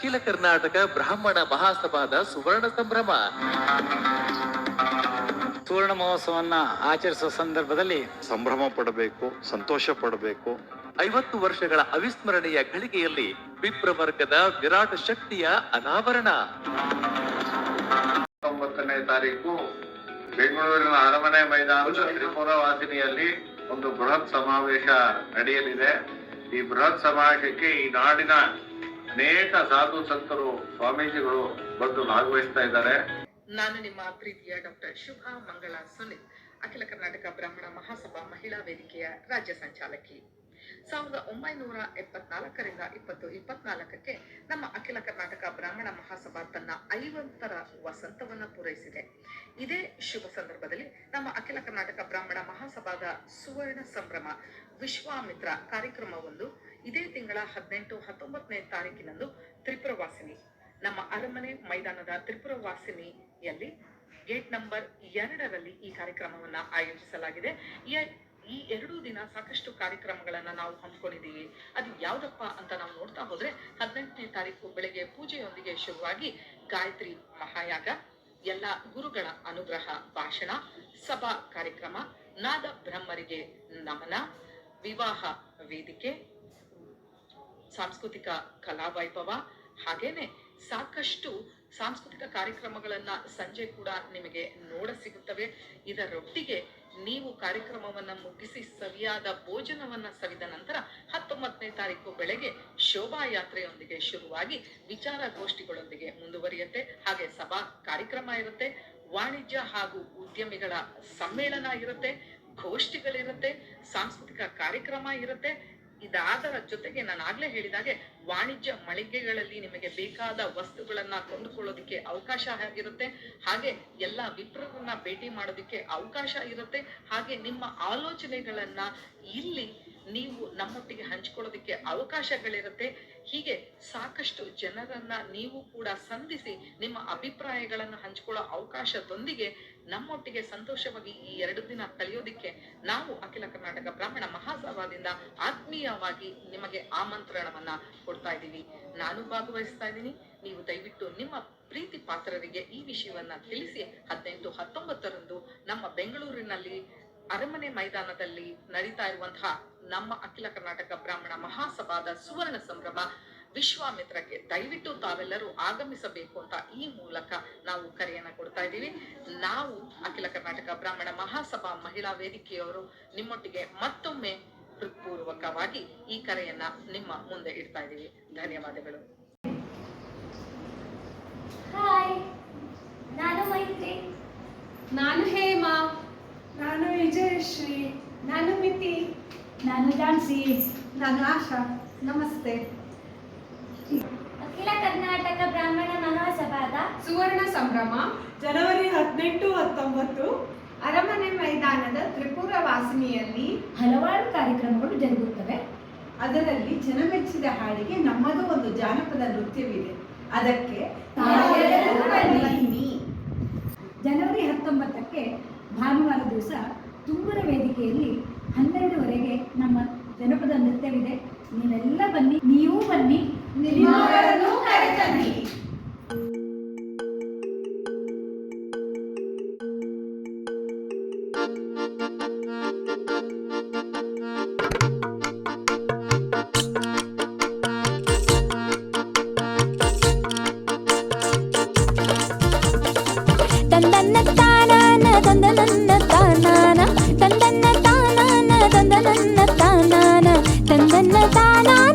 ಅಖಿಲ ಕರ್ನಾಟಕ ಬ್ರಾಹ್ಮಣ ಮಹಾಸಭಾದ ಸುವರ್ಣ ಸಂಭ್ರಮ. ಸುವರ್ಣ ಮಹೋತ್ಸವನ್ನ ಆಚರಿಸುವ ಸಂದರ್ಭದಲ್ಲಿ ಸಂಭ್ರಮ ಪಡಬೇಕು ಸಂತೋಷ ಪಡಬೇಕು. ಐವತ್ತು ವರ್ಷಗಳ ಅವಿಸ್ಮರಣೀಯ ಘಳಿಗೆಯಲ್ಲಿ ವಿಪ್ರವರ್ಗದ ವಿರಾಟ ಶಕ್ತಿಯ ಅನಾವರಣ. ಒಂಬತ್ತನೇ ತಾರೀಕು ಬೆಂಗಳೂರಿನ ಅರಮನೆ ಮೈದಾನದ ತ್ರಿಪುರ ವಾಸಿನಿಯಲ್ಲಿ ಒಂದು ಬೃಹತ್ ಸಮಾವೇಶ ನಡೆಯಲಿದೆ. ಈ ಬೃಹತ್ ಸಮಾವೇಶಕ್ಕೆ ಈ ನಾಡಿನ ಅನೇಕ ಸಾಧು ಸಂತರು ಸ್ವಾಮೀಜಿಗಳು ಬಂದು ಭಾಗವಹಿಸ್ತಾ ಇದ್ದಾರೆ. ನಾನು ನಿಮ್ಮ ಪ್ರೀತಿಯ ಡಾಕ್ಟರ್ ಶುಭ ಮಂಗಳ ಸುನಿಲ್, ಅಖಿಲ ಕರ್ನಾಟಕ ಬ್ರಾಹ್ಮಣ ಮಹಾಸಭಾ ಮಹಿಳಾ ವೇದಿಕೆಯ ರಾಜ್ಯ ಸಂಚಾಲಕಿ. ಸಾವಿರದ ಒಂಬೈನೂರ ಎಪ್ಪತ್ನಾಲ್ಕರಿಂದ ಇಪ್ಪತ್ತು ಇಪ್ಪತ್ನಾಲ್ಕಕ್ಕೆ ನಮ್ಮ ಅಖಿಲ ಕರ್ನಾಟಕ ಬ್ರಾಹ್ಮಣ ಮಹಾಸಭಾ ತನ್ನ ಐವತ್ತರ ವಸಂತವನ್ನು ಪೂರೈಸಿದೆ. ಇದೇ ಶುಭ ಸಂದರ್ಭದಲ್ಲಿ ನಮ್ಮ ಅಖಿಲ ಕರ್ನಾಟಕ ಬ್ರಾಹ್ಮಣ ಮಹಾಸಭಾದ ಸುವರ್ಣ ಸಂಭ್ರಮ ವಿಶ್ವಾಮಿತ್ರ ಕಾರ್ಯಕ್ರಮವೊಂದು ಇದೇ ತಿಂಗಳ ಹದಿನೆಂಟು, ಹತ್ತೊಂಬತ್ತನೇ ತಾರೀಕಿನಂದು ತ್ರಿಪುರವಾಸಿನಿ. ನಮ್ಮ ಅರಮನೆ ಮೈದಾನದ ತ್ರಿಪುರ ವಾಸಿನಿಯಲ್ಲಿ ಗೇಟ್ ನಂಬರ್ ಎರಡರಲ್ಲಿ ಈ ಕಾರ್ಯಕ್ರಮವನ್ನ ಆಯೋಜಿಸಲಾಗಿದೆ. ಈ- ಎರಡು ದಿನ ಸಾಕಷ್ಟು ಕಾರ್ಯಕ್ರಮಗಳನ್ನ ನಾವು ಹಮ್ಮಿಕೊಂಡಿದ್ದೀವಿ. ಅದು ಯಾವ್ದಪ್ಪ ಅಂತ ನಾವು ನೋಡ್ತಾ ಹೋದ್ರೆ ಹದಿನೆಂಟನೇ ತಾರೀಕು ಬೆಳಗ್ಗೆ ಪೂಜೆಯೊಂದಿಗೆ ಶುರುವಾಗಿ ಗಾಯತ್ರಿ ಮಹಾಯಾಗ, ಎಲ್ಲ ಗುರುಗಳ ಅನುಗ್ರಹ, ಭಾಷಣ, ಸಭಾ ಕಾರ್ಯಕ್ರಮ, ನಾದ ಬ್ರಹ್ಮರಿಗೆ ನಮನ, ವಿವಾಹ ವೇದಿಕೆ ಸಾಂಸ್ಕೃತಿಕ ಕಲಾ ವೈಭವ ಹಾಗೇನೆ ಸಾಕಷ್ಟು ಸಾಂಸ್ಕೃತಿಕ ಕಾರ್ಯಕ್ರಮಗಳನ್ನ ಸಂಜೆ ಕೂಡ ನಿಮಗೆ ನೋಡ ಸಿಗುತ್ತವೆ. ಇದರೊಟ್ಟಿಗೆ ನೀವು ಕಾರ್ಯಕ್ರಮವನ್ನ ಮುಗಿಸಿ ಸವಿಯಾದ ಭೋಜನವನ್ನ ಸವಿದ ನಂತರ ಹತ್ತೊಂಬತ್ತನೇ ತಾರೀಕು ಬೆಳಗ್ಗೆ ಶೋಭಾಯಾತ್ರೆಯೊಂದಿಗೆ ಶುರುವಾಗಿ ವಿಚಾರಗೋಷ್ಠಿಗಳೊಂದಿಗೆ ಮುಂದುವರಿಯುತ್ತೆ. ಹಾಗೆ ಸಭಾ ಕಾರ್ಯಕ್ರಮ ಇರುತ್ತೆ. ವಾಣಿಜ್ಯ ಹಾಗೂ ಉದ್ಯಮಿಗಳ ಸಮ್ಮೇಳನ ಇರುತ್ತೆ. ಗೋಷ್ಠಿಗಳಿರುತ್ತೆ. ಸಾಂಸ್ಕೃತಿಕ ಕಾರ್ಯಕ್ರಮ ಇರುತ್ತೆ. ಇದಾದರ ಜೊತೆಗೆ ನಾನು ಆಗ್ಲೇ ಹೇಳಿದಾಗೆ ವಾಣಿಜ್ಯ ಮಳಿಗೆಗಳಲ್ಲಿ ನಿಮಗೆ ಬೇಕಾದ ವಸ್ತುಗಳನ್ನ ಕೊಂಡುಕೊಳ್ಳೋದಿಕ್ಕೆ ಅವಕಾಶ ಆಗಿರುತ್ತೆ ಹಾಗೆ ಎಲ್ಲ ವಿಪ್ರರನ್ನ ಭೇಟಿ ಮಾಡೋದಿಕ್ಕೆ ಅವಕಾಶ ಇರುತ್ತೆ. ಹಾಗೆ ನಿಮ್ಮ ಆಲೋಚನೆಗಳನ್ನ ಇಲ್ಲಿ ನೀವು ನಮ್ಮೊಟ್ಟಿಗೆ ಹಂಚ್ಕೊಳ್ಳೋದಕ್ಕೆ ಅವಕಾಶಗಳಿರುತ್ತೆ. ಹೀಗೆ ಸಾಕಷ್ಟು ಜನರನ್ನ ನೀವು ಕೂಡ ಸಂಧಿಸಿ ನಿಮ್ಮ ಅಭಿಪ್ರಾಯಗಳನ್ನು ಹಂಚಿಕೊಳ್ಳೋ ಅವಕಾಶದೊಂದಿಗೆ ನಮ್ಮೊಟ್ಟಿಗೆ ಸಂತೋಷವಾಗಿ ಈ ಎರಡು ದಿನ ಕಳೆಯೋದಿಕ್ಕೆ ನಾವು ಅಖಿಲ ಕರ್ನಾಟಕ ಬ್ರಾಹ್ಮಣ ಮಹಾಸಭಾದಿಂದ ಆತ್ಮೀಯವಾಗಿ ನಿಮಗೆ ಆಮಂತ್ರಣವನ್ನ ಕೊಡ್ತಾ ಇದ್ದೀವಿ. ನಾನು ಭಾಗವಹಿಸ್ತಾ ಇದ್ದೀನಿ. ನೀವು ದಯವಿಟ್ಟು ನಿಮ್ಮ ಪ್ರೀತಿ ಪಾತ್ರರಿಗೆ ಈ ವಿಷಯವನ್ನ ತಿಳಿಸಿ ಹದಿನೆಂಟು ಹತ್ತೊಂಬತ್ತರಂದು ನಮ್ಮ ಬೆಂಗಳೂರಿನಲ್ಲಿ ಅರಮನೆ ಮೈದಾನದಲ್ಲಿ ನಡೀತಾ ಇರುವಂತಹ ನಮ್ಮ ಅಖಿಲ ಕರ್ನಾಟಕ ಬ್ರಾಹ್ಮಣ ಮಹಾಸಭಾದ ಸುವರ್ಣ ಸಂಭ್ರಮ ವಿಶ್ವಾಮಿತ್ರಕ್ಕೆ ದಯವಿಟ್ಟು ತಾವೆಲ್ಲರೂ ಆಗಮಿಸಬೇಕು ಅಂತ ಈ ಮೂಲಕ ನಾವು ಕರೆಯನ್ನ ಕೊಡ್ತಾ ಇದ್ದೀವಿ. ನಾವು ಅಖಿಲ ಕರ್ನಾಟಕ ಬ್ರಾಹ್ಮಣ ಮಹಾಸಭಾ ಮಹಿಳಾ ವೇದಿಕೆಯವರು ನಿಮ್ಮೊಟ್ಟಿಗೆ ಮತ್ತೊಮ್ಮೆ ಹೃತ್ಪೂರ್ವಕವಾಗಿ ಈ ಕರೆಯನ್ನ ನಿಮ್ಮ ಮುಂದೆ ಇಡ್ತಾ ಇದ್ದೀವಿ. ಧನ್ಯವಾದಗಳು. ಹಾಯ್ ನಾನು ಮೈತ್ರಿ. ನಾನು ಹೇಮಾ. ನಾನು ವಿಜಯಶ್ರೀ ನಾನು ಮಿತಿ. ನಾನು ಝಾನ್ಸಿ ನಾನು ಆಶಾ. ನಮಸ್ತೆ. ಅಖಿಲ ಕರ್ನಾಟಕ ಬ್ರಾಹ್ಮಣ ಮಹಾಸಭಾದ ಸುವರ್ಣ ಸಂಭ್ರಮ ಜನವರಿ ಹದಿನೆಂಟು ಹತ್ತೊಂಬತ್ತು ಅರಮನೆ ಮೈದಾನದ ತ್ರಿಪುರ ವಾಸಿನಿಯಲ್ಲಿ ಹಲವಾರು ಕಾರ್ಯಕ್ರಮಗಳು ಜರುಗುತ್ತವೆ. ಅದರಲ್ಲಿ ಜನಮೆಚ್ಚಿದ ಹಾಡಿಗೆ ನಮ್ಮದು ಒಂದು ಜಾನಪದ ನೃತ್ಯವಿದೆ. ಅದಕ್ಕೆ ತಾವೆಲ್ಲರೂ ಬನ್ನಿ. ಬನ್ನಿ. ಜನವರಿ ಹತ್ತೊಂಬತ್ತಕ್ಕೆ ಭಾನುವಾರ ದಿವಸ ತುಂಬರ ವೇದಿಕೆಯಲ್ಲಿ ಹನ್ನೆರಡುವರೆಗೆ ನಮ್ಮ ಜನಪದ ನೃತ್ಯವಿದೆ. ನೀವೆಲ್ಲ ಬನ್ನಿ ನೀವು ಬನ್ನಿ. ಚಂದನ್ನ ತಾನಾ